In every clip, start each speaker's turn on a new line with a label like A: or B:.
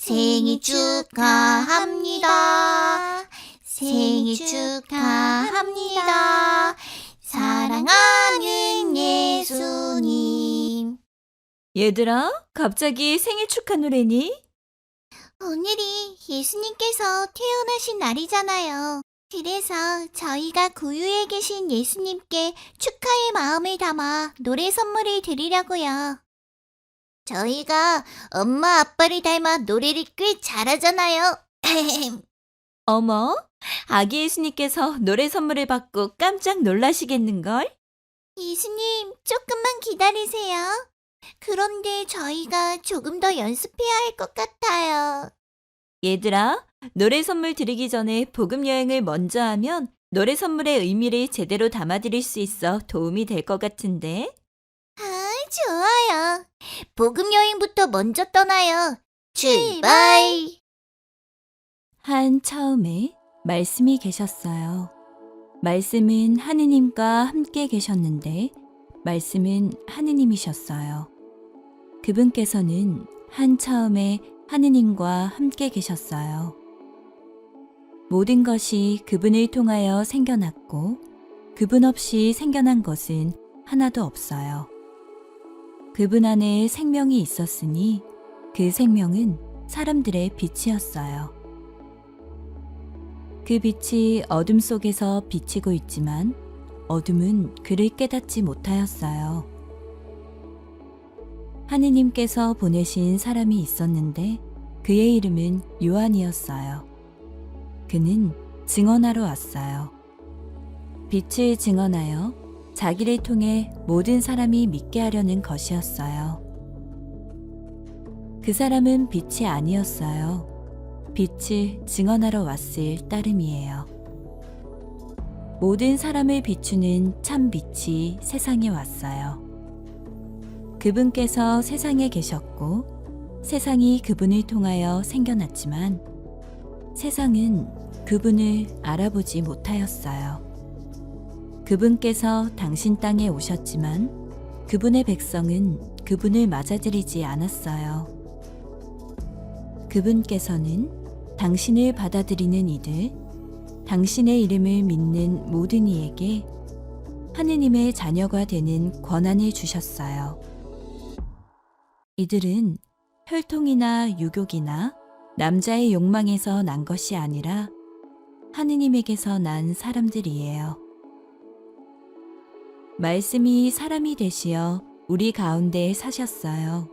A: 생일 축하합니다. 생일 축하합니다. 사랑하는 예수님.
B: 얘들아, 갑자기 생일 축하 노래니?
A: 오늘이 예수님께서 태어나신 날이잖아요. 그래서 저희가 구유에 계신 예수님께 축하의 마음을 담아 노래 선물을 드리려고요. 저희가 엄마 아빠를 닮아 노래를 꽤 잘하잖아요.
B: 어머, 아기 예수님께서 노래 선물을 받고 깜짝 놀라시겠는걸?
A: 예수님, 조금만 기다리세요. 그런데 저희가 조금 더 연습해야 할 것 같아요.
B: 얘들아, 노래 선물 드리기 전에 복음 여행을 먼저 하면 노래 선물의 의미를 제대로 담아드릴 수 있어 도움이 될 것 같은데.
A: 아, 좋아요. 복음 여행부터 먼저 떠나요. 출발!
B: 한 처음에 말씀이 계셨어요. 말씀은 하느님과 함께 계셨는데, 말씀은 하느님이셨어요. 그분께서는 한 처음에 하느님과 함께 계셨어요. 모든 것이 그분을 통하여 생겨났고, 그분 없이 생겨난 것은 하나도 없어요. 그분 안에 생명이 있었으니, 그 생명은 사람들의 빛이었어요. 그 빛이 어둠 속에서 비치고 있지만 어둠은 그를 깨닫지 못하였어요. 하느님께서 보내신 사람이 있었는데 그의 이름은 요한이었어요. 그는 증언하러 왔어요. 빛을 증언하여 자기를 통해 모든 사람이 믿게 하려는 것이었어요. 그 사람은 빛이 아니었어요. 빛을 증언하러 왔을 따름이에요. 모든 사람을 비추는 참 빛이 세상에 왔어요. 그분께서 세상에 계셨고 세상이 그분을 통하여 생겨났지만 세상은 그분을 알아보지 못하였어요. 그분께서 당신 땅에 오셨지만 그분의 백성은 그분을 맞아들이지 않았어요. 그분께서는 당신을 받아들이는 이들, 당신의 이름을 믿는 모든 이에게 하느님의 자녀가 되는 권한을 주셨어요. 이들은 혈통이나 유욕이나 남자의 욕망에서 난 것이 아니라 하느님에게서 난 사람들이에요. 말씀이 사람이 되시어 우리 가운데 사셨어요.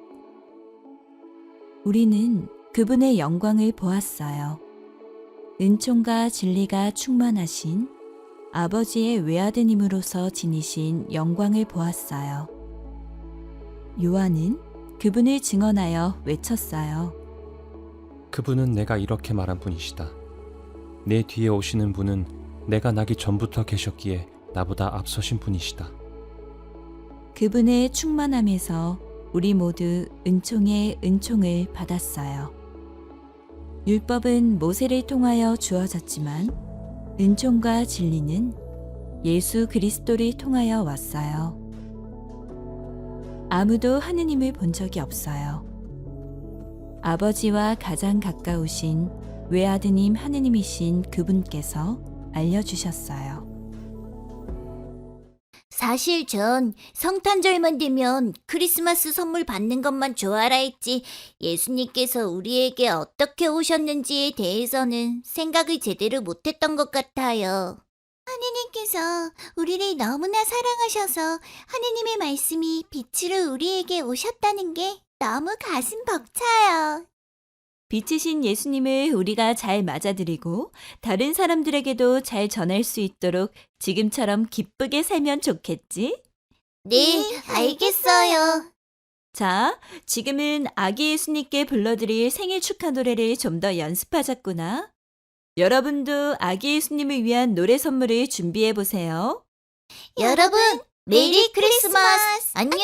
B: 우리는 그분의 영광을 보았어요. 은총과 진리가 충만하신 아버지의 외아드님으로서 지니신 영광을 보았어요. 요한은 그분을 증언하여 외쳤어요.
C: 그분은 내가 이렇게 말한 분이시다. 내 뒤에 오시는 분은 내가 나기 전부터 계셨기에 나보다 앞서신 분이시다.
B: 그분의 충만함에서 우리 모두 은총의 은총을 받았어요. 율법은 모세를 통하여 주어졌지만 은총과 진리는 예수 그리스도를 통하여 왔어요. 아무도 하느님을 본 적이 없어요. 아버지와 가장 가까우신 외아드님 하느님이신 그분께서 알려주셨어요.
A: 사실 전 성탄절만 되면 크리스마스 선물 받는 것만 좋아라 했지 예수님께서 우리에게 어떻게 오셨는지에 대해서는 생각을 제대로 못했던 것 같아요. 하느님께서 우리를 너무나 사랑하셔서 하느님의 말씀이 빛으로 우리에게 오셨다는 게 너무 가슴 벅차요.
B: 빛이신 예수님을 우리가 잘 맞아들이고 다른 사람들에게도 잘 전할 수 있도록 지금처럼 기쁘게 살면 좋겠지?
A: 네, 알겠어요.
B: 자, 지금은 아기 예수님께 불러드릴 생일 축하 노래를 좀 더 연습하자꾸나. 여러분도 아기 예수님을 위한 노래 선물을 준비해 보세요.
A: 여러분, 메리 크리스마스! 안녕!